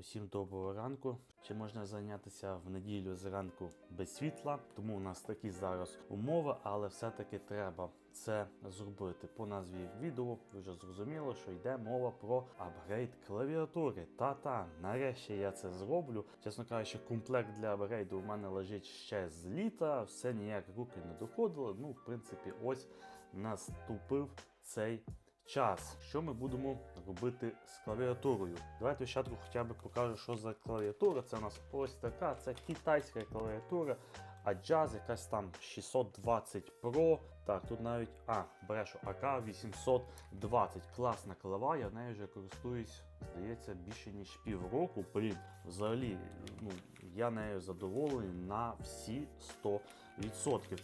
Усім доброго ранку. Чи можна зайнятися в неділю зранку без світла? Тому у нас такі зараз умови, але все-таки треба це зробити. По назві відео вже зрозуміло, що йде мова про апгрейд клавіатури. Та-та, нарешті я це зроблю. Чесно кажучи, комплект для апгрейду у мене лежить ще з літа, все ніяк руки не доходило. Ну, в принципі, ось наступив цей час. Що ми будемо робити з клавіатурою? Давайте спочатку хоча б покажу, що за клавіатура. Це у нас ось така, це китайська клавіатура. А Jazz якась там 620 Pro. Так, тут навіть а, брешу АК 820. Класна клава, я нею вже користуюсь, здається, більше ніж півроку. Блін, взагалі, ну, я нею задоволений на всі 100%.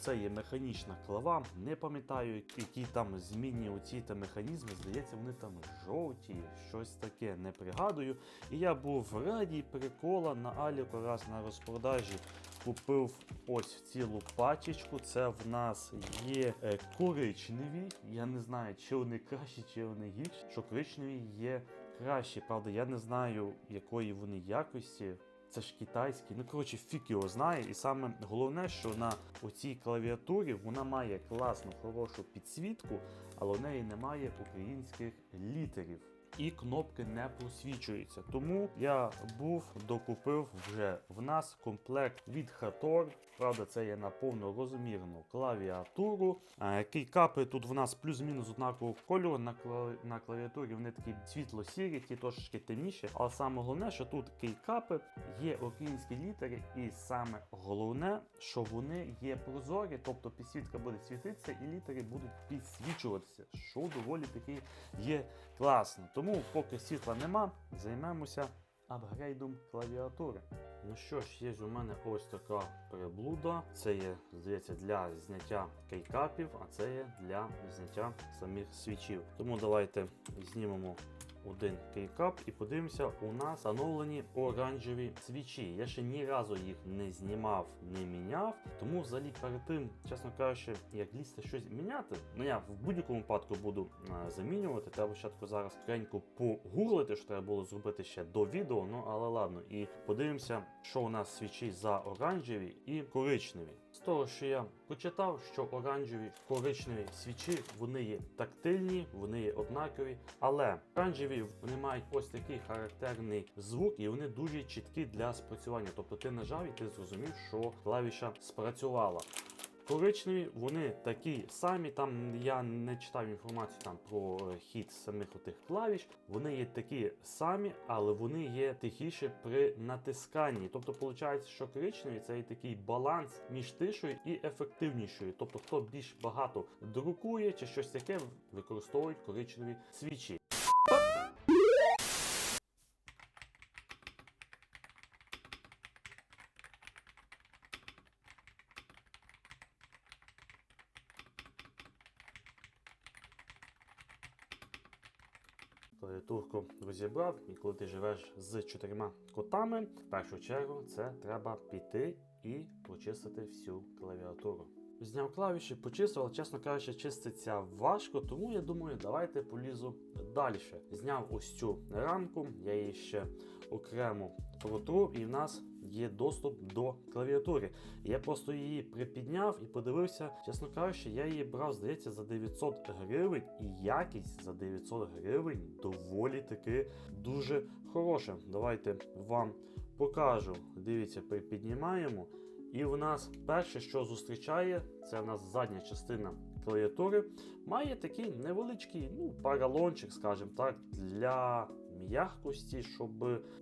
Це є механічна клава. Не пам'ятаю, які там змінні оці та механізми. Здається, вони там жовті, щось таке не пригадую. І я був радій прикола на Аліку раз на розпродажі. Купив ось цілу пачечку. Це в нас є е, коричневі. Я не знаю, чи вони кращі, чи вони гірші. Що коричневі є кращі. Правда, я не знаю, якої вони якості. Це ж китайські. Ну, коротше, фік його знає. І саме головне, що на оцій клавіатурі вона має класну, хорошу підсвітку, але в неї немає українських літерів. І кнопки не просвічуються. Тому я був докупив вже в нас комплект від Hator. Правда, це є на повнорозмірну клавіатуру. А, Кейкапи тут в нас плюс-мінус однакового кольору. На, на клавіатурі вони такі світло-сірі, ті трошки темніші. Але саме головне, що тут кейкапи є українські літери, і саме головне, що вони є прозорі, тобто підсвітка буде світитися і літери будуть підсвічуватися, що доволі таки є класно. Тому, поки світла нема, займемося апгрейдом клавіатури. Ну що ж, є у мене ось така приблуда. Це є, здається, для зняття кейкапів, а це є для зняття самих свічів. Тому давайте знімемо один кейкап і подивимося, у нас встановлені оранжеві свічі. Я ще ні разу їх не знімав, не міняв. Тому взагалі перед тим, чесно кажучи, як лізти щось міняти, ну я в будь-якому випадку буду а, замінювати. Треба спочатку зараз кренько погуглити, що треба було зробити ще до відео. Ну але ладно, і подивимося, що у нас свічі за оранжеві і коричневі. З того, що я почитав, що оранжеві коричневі свічі вони є тактильні, вони є однакові, але оранжеві вони мають ось такий характерний звук, і вони дуже чіткі для спрацювання. Тобто ти нажав і ти зрозумів, що клавіша спрацювала. Коричневі, вони такі самі. Там я не читав інформацію там про е, хід самих отих клавіш. Вони є такі самі, але вони є тихіші при натисканні. Тобто, виходить, що коричневі це є такий баланс між тишою і ефективнішою. Тобто, хто більш багато друкує чи щось таке, використовують коричневі свічі. Розібрав, і коли ти живеш з чотирма котами, в першу чергу це треба піти і почистити всю клавіатуру. Зняв клавіші, почистив, але, чесно кажучи, чиститься важко, тому я думаю, давайте полізу далі. Зняв ось цю рамку, я її ще окремо протру, і в нас є доступ до клавіатури. Я просто її припідняв і подивився, чесно кажучи, я її брав, здається, за 900 гривень, і якість за 900 гривень доволі таки дуже хороша. Давайте вам покажу. Дивіться, припіднімаємо. І в нас перше, що зустрічає, це в нас задня частина клавіатури. Має такий невеличкий ну, паралончик, скажімо так, для м'якості, щоб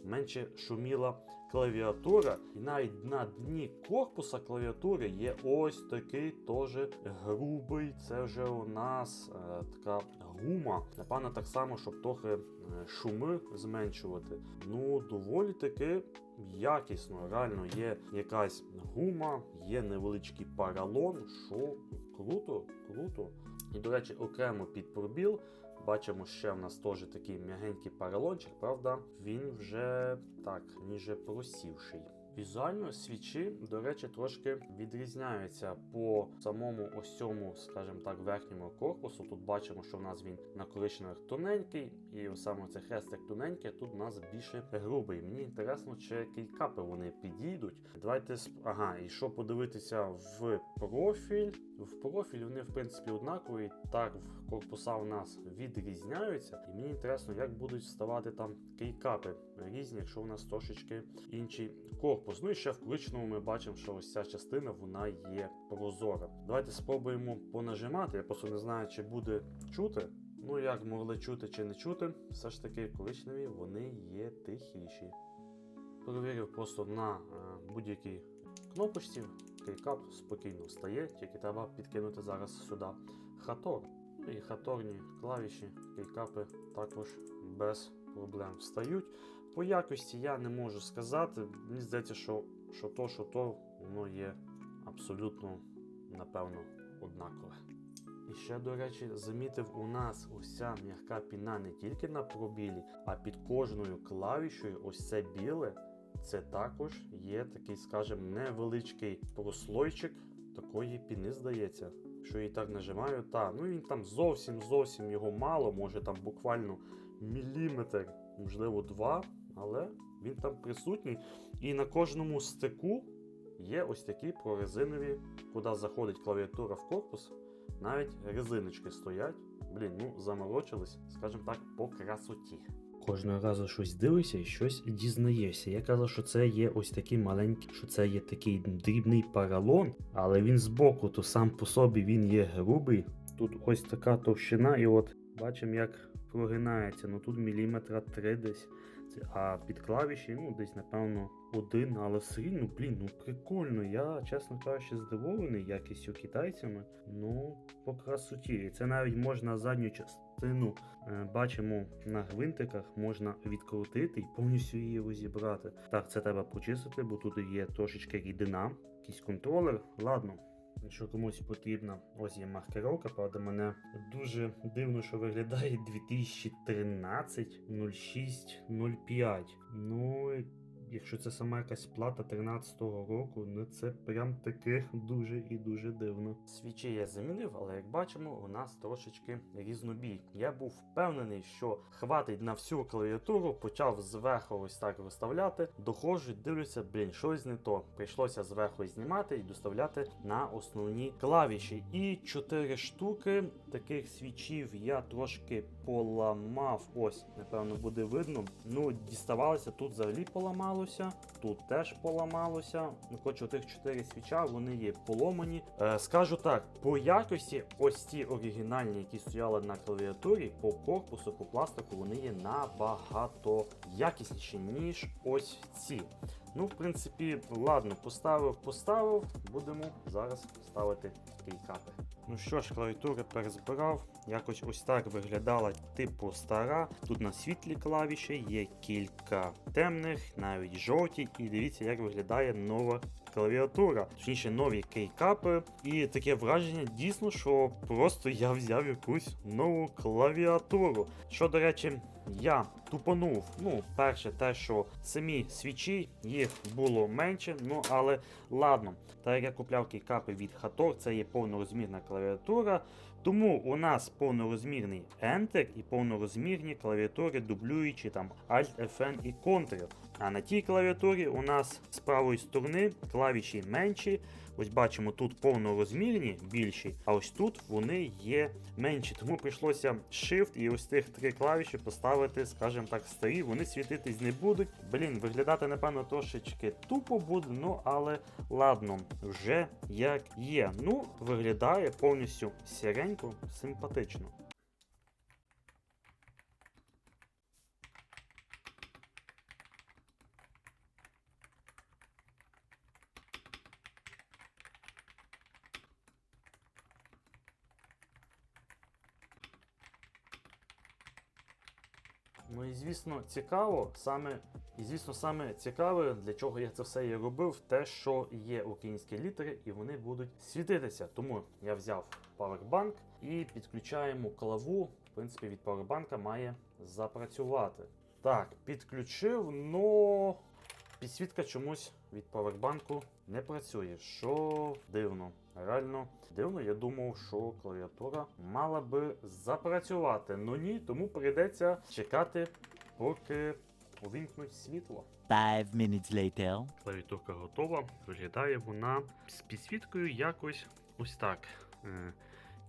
менше шуміла клавіатура. І навіть на дні корпуса клавіатури є ось такий теж грубий. Це вже у нас е, така гума. Напевно, так само, щоб трохи е, шуми зменшувати. Ну, доволі таки якісно. Реально є якась гума, є невеличкий паралон, що круто, круто. І, до речі, окремо під пробіл бачимо, ще в нас теж такий м'ягенький паралончик, правда, він вже так, ніже просівший. Візуально свічі, до речі, трошки відрізняються по самому ось цьому, скажімо так, верхньому корпусу. Тут бачимо, що в нас він на коричневих тоненький, і саме цей хрестик тоненький, тут у нас більше грубий. Мені інтересно, чи кейкапи вони підійдуть. Давайте сп- ага, і що подивитися в профіль. В профіль вони, в принципі, однакові. Так, корпуса у нас відрізняються. І мені інтересно, як будуть вставати там кейкапи різні, якщо у нас трошечки інший корпус. Ну і ще в коричневому ми бачимо, що ось ця частина вона є прозора. Давайте спробуємо понажимати. Я просто не знаю, чи буде чути. Ну, як могли чути чи не чути, все ж таки коричневі вони є тихіші. Перевірив просто на е, будь-якій кнопочці. Кейкап спокійно встає, тільки треба підкинути зараз сюди хатор. Ну і хаторні клавіші, кейкапи також без проблем встають. По якості я не можу сказати. Мені здається, що, що то, що то, воно є абсолютно, напевно, однакове. І ще, до речі, замітив, у нас ось м'яка піна не тільки на пробілі, а під кожною клавішою, ось це біле, це також є такий, скажімо, невеличкий прослойчик такої піни, здається. Що і так нажимаю, та ну він там зовсім зовсім його мало, може там буквально міліметр, можливо, два, але він там присутній. І на кожному стику є ось такі прорезинові, куди заходить клавіатура в корпус. Навіть резиночки стоять. Блін, ну заморочились, скажімо так, по красоті. Кожного разу щось дивишся і щось дізнаєшся. Я казав, що це є ось такий маленький, що це є такий дрібний паралон, але він збоку, то сам по собі він є грубий. Тут ось така товщина, і от бачимо, як прогинається. Ну тут міліметра 3 десь. А під клавіші, ну десь, напевно, один, але все рівно, блін, ну прикольно. Я, чесно кажучи, здивований якістю китайцями. Ну, по красоті. І це навіть можна задню частину е, бачимо на гвинтиках, можна відкрутити і повністю її розібрати. Так, це треба почистити, бо тут є трошечки рідина, якийсь контролер. Ладно. Якщо комусь потрібна, ось є маркировка, правда, мене дуже дивно, що виглядає 2013 06 05. Ну, якщо це сама якась плата 13-го року, ну це прям таки дуже і дуже дивно. Свічі я замінив, але як бачимо, у нас трошечки різнобій. Я був впевнений, що хватить на всю клавіатуру, почав зверху ось так виставляти. Доходжу, дивлюся, блін, щось не то. Прийшлося зверху знімати і доставляти на основні клавіші. І 4 штуки таких свічів я трошки поламав. Ось, напевно, буде видно. Ну, діставалося тут взагалі поламалося, тут теж поламалося. Ну, хоч у тих 4 свіча вони є поломані. Е, скажу так, по якості, ось ці оригінальні, які стояли на клавіатурі, по корпусу, по пластику, вони є набагато якісніші, ніж ось ці. Ну, в принципі, ладно, поставив, поставив. Будемо зараз ставити кейкапи. Ну що ж, клавіатури перезбирав. Якось ось так виглядала типу стара. Тут на світлі клавіші є кілька темних, навіть жовті. І дивіться, як виглядає нова клавіатура. Точніше, нові кейкапи. І таке враження дійсно, що просто я взяв якусь нову клавіатуру. Що, до речі, я тупанув. Ну, перше, те, що самі свічі їх було менше, ну але ладно. Так як я купляв кейкапи від Hator, це є повнорозмірна клавіатура. Тому у нас повнорозмірний Enter і повнорозмірні клавіатури, дублюючи там Alt, Fn і Ctrl. А на тій клавіатурі у нас з правої сторони клавіші менші. Ось бачимо, тут повнорозмірні більші, а ось тут вони є менші. Тому прийшлося Shift і ось тих три клавіші поставити, скажімо так, старі. Вони світитись не будуть. Блін, виглядати, напевно, трошечки тупо буде, ну але ладно, вже як є. Ну, виглядає повністю сіренько, симпатично. Ну і звісно, цікаво, саме, і звісно, саме цікаве, для чого я це все і робив, те, що є українські літери, і вони будуть світитися. Тому я взяв Powerbank і підключаємо клаву. В принципі, від Powerbank має запрацювати. Так, підключив, но Підсвітка чомусь від павербанку не працює, що дивно. Реально дивно, я думав, що клавіатура мала би запрацювати. Ну ні, тому прийдеться чекати, поки увімкнуть світло. Five minutes later. Клавіатурка готова. Виглядає вона з підсвіткою якось ось так.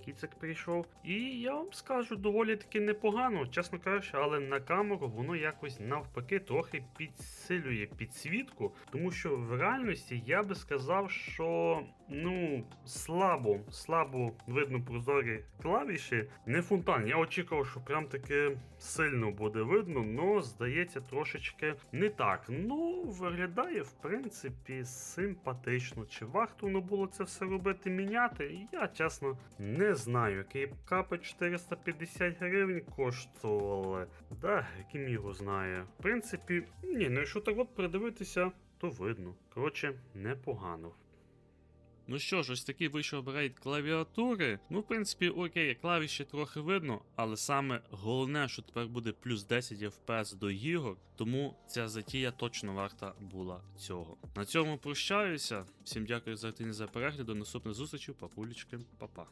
Кіцик прийшов. І я вам скажу, доволі таки непогано, чесно кажучи, але на камеру воно якось навпаки трохи підсилює підсвітку, тому що в реальності я би сказав, що ну слабо, слабо видно прозорі клавіші. Не фонтан. Я очікував, що прям таки сильно буде видно, але здається трошечки не так. Ну, виглядає в принципі симпатично. Чи варто воно було це все робити міняти? Я чесно не знаю. Кейпкапи 450 гривень коштували. Да, яким його знає. В принципі, ні, ну якщо так от придивитися, то видно. Коротше, непогано. Ну що ж, ось такий вийшов брейд клавіатури. Ну, в принципі, окей, клавіші трохи видно, але саме головне, що тепер буде плюс 10 FPS до ігор, тому ця затія точно варта була цього. На цьому прощаюся. Всім дякую за активність за перегляд. До наступних зустрічей, папулечки, па-па.